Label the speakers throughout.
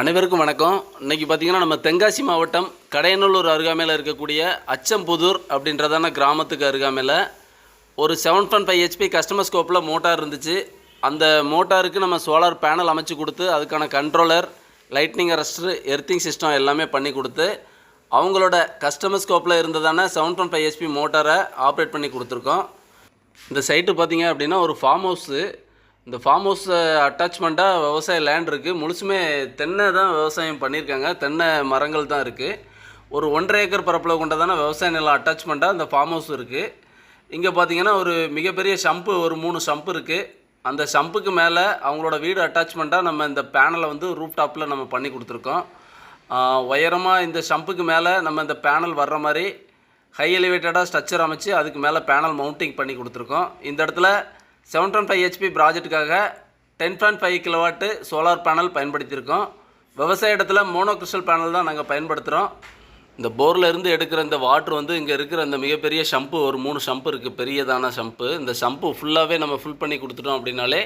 Speaker 1: அனைவருக்கும் வணக்கம். இன்னைக்கு பார்த்தீங்கன்னா நம்ம தென்காசி மாவட்டம் கடையநல்லூர் அருகாமையில் இருக்கக்கூடிய அச்சம்புதூர் அப்படின்றதான கிராமத்துக்கு அருகாமையில் ஒரு seven point five HP customer ஸ்கோப்பில் motor இருந்துச்சு. அந்த மோட்டாருக்கு நம்ம சோலார் பேனல் அமைச்சு கொடுத்து அதுக்கான controller lightning arrester earthing system எல்லாமே பண்ணி கொடுத்து அவங்களோட கஸ்டமர் ஸ்கோப்பில் இருந்ததான செவன் பாயிண்ட் ஃபைவ் ஹெச்பி மோட்டாரை ஆப்ரேட் பண்ணி கொடுத்துருக்கோம். இந்த சைட்டு பார்த்தீங்க அப்படின்னா ஒரு ஃபார்ம் ஹவுஸு இந்த ஃபார்ம் ஹவுஸ் அட்டாச்மெண்ட்டாக விவசாய லேண்ட் இருக்குது முழுசுமே தென்னை தான் விவசாயம் பண்ணியிருக்காங்க. தென்னை மரங்கள் தான் இருக்குது ஒரு ஒன்றரை ஏக்கர் பரப்பில் கொண்டதான விவசாய நிலம் அட்டாச்மெண்ட்டாக இந்த ஃபார்ம் ஹவுஸ் இருக்குது இங்கே பார்த்தீங்கன்னா ஒரு மிகப்பெரிய ஷம்ப்பு ஒரு மூணு ஷம்ப் இருக்குது அந்த ஷம்புக்கு மேலே அவங்களோட வீடு அட்டாச்மெண்ட்டாக நம்ம இந்த பேனலை வந்து ரூப் டாப்பில் நம்ம பண்ணி கொடுத்துருக்கோம். உயரமாக இந்த ஷம்புக்கு மேலே நம்ம இந்த பேனல் வர்ற மாதிரி ஹை எலிவேட்டடாக ஸ்ட்ரக்சர் அமைச்சு அதுக்கு மேலே பேனல் மவுண்டிங் பண்ணி கொடுத்துருக்கோம். இந்த இடத்துல seven ton five HP ப்ராஜெக்ட்டுக்காக ten point five kilowatt solar panel பயன்படுத்தியிருக்கோம். விவசாய இடத்துல மோனோ கிறிஸ்டல் பேனல் தான் நாங்கள் பயன்படுத்துகிறோம் இந்த போரில் இருந்து எடுக்கிற இந்த வாட்ரு வந்து இங்கே இருக்கிற இந்த மிகப்பெரிய ஷம்பு ஒரு மூணு ஷம்பு இருக்குது பெரியதான ஷம்பு இந்த ஷம்பு ஃபுல்லாகவே நம்ம ஃபில் பண்ணி கொடுத்துட்டோம் அப்படின்னாலே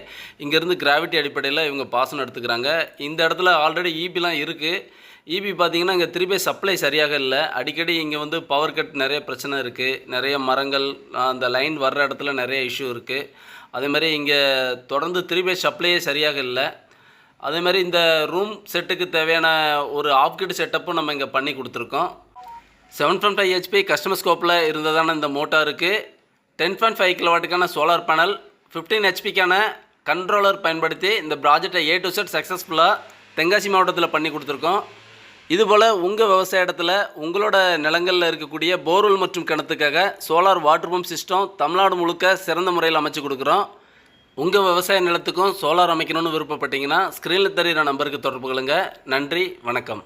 Speaker 1: இங்கேருந்து கிராவிட்டி அடிப்படையில் இவங்க பாசனம் எடுத்துக்கிறாங்க. இந்த இடத்துல ஆல்ரெடி ஈபிலாம் இருக்குது ஈபி பார்த்தீங்கன்னா இங்கே திருப்பி சப்ளை சரியாக இல்லை. அடிக்கடி இங்கே வந்து பவர் கட் நிறைய பிரச்சனை இருக்குது நிறைய மரங்கள் அந்த லைன் வர்ற இடத்துல நிறைய இஷ்யூ இருக்குது அதே மாதிரி இங்கே தொடர்ந்து திரும்பி சப்ளையே சரியாக இல்லை. அதே மாதிரி இந்த ரூம் செட்டுக்கு தேவையான ஒரு ஆப்கிட் செட்டப்பும் நம்ம இங்கே பண்ணி கொடுத்துருக்கோம். Seven point five HP customer ஸ்கோப்பில் இருந்ததான இந்த மோட்டாருக்கு டென் பாயிண்ட் ஃபைவ் கிலோவாட்டுக்கான சோலார் பேனல் ஃபிஃப்டீன் ஹெச்பிக்கான கண்ட்ரோலர் பயன்படுத்தி இந்த ப்ராஜெக்டை ஏ டு செட் சக்ஸஸ்ஃபுல்லாக தென்காசி மாவட்டத்தில் பண்ணி கொடுத்துருக்கோம். இதுபோல் உங்கள் விவசாய இடத்துல உங்களோட நிலங்களில் இருக்கக்கூடிய போர்வெல் மற்றும் கிணத்துக்காக solar water pump system Tamil முழுக்க சிறந்த முறையில் அமைச்சு கொடுக்குறோம். உங்கள் விவசாய நிலத்துக்கும் சோலார் அமைக்கணும்னு விருப்பப்பட்டீங்கன்னா ஸ்க்ரீனில் தெரிகிற நம்பருக்கு தொடர்பு கொள்ளுங்கள் நன்றி வணக்கம்.